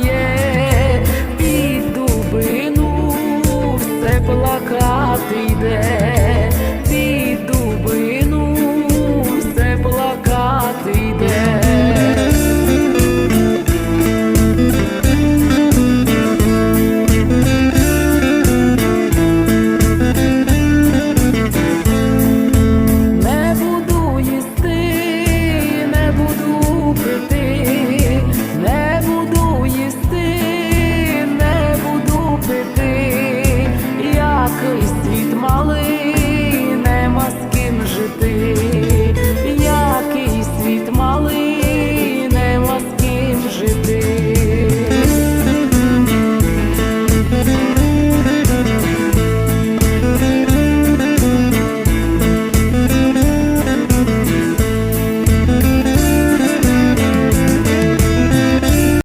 плакає, під дубину все плакати йде.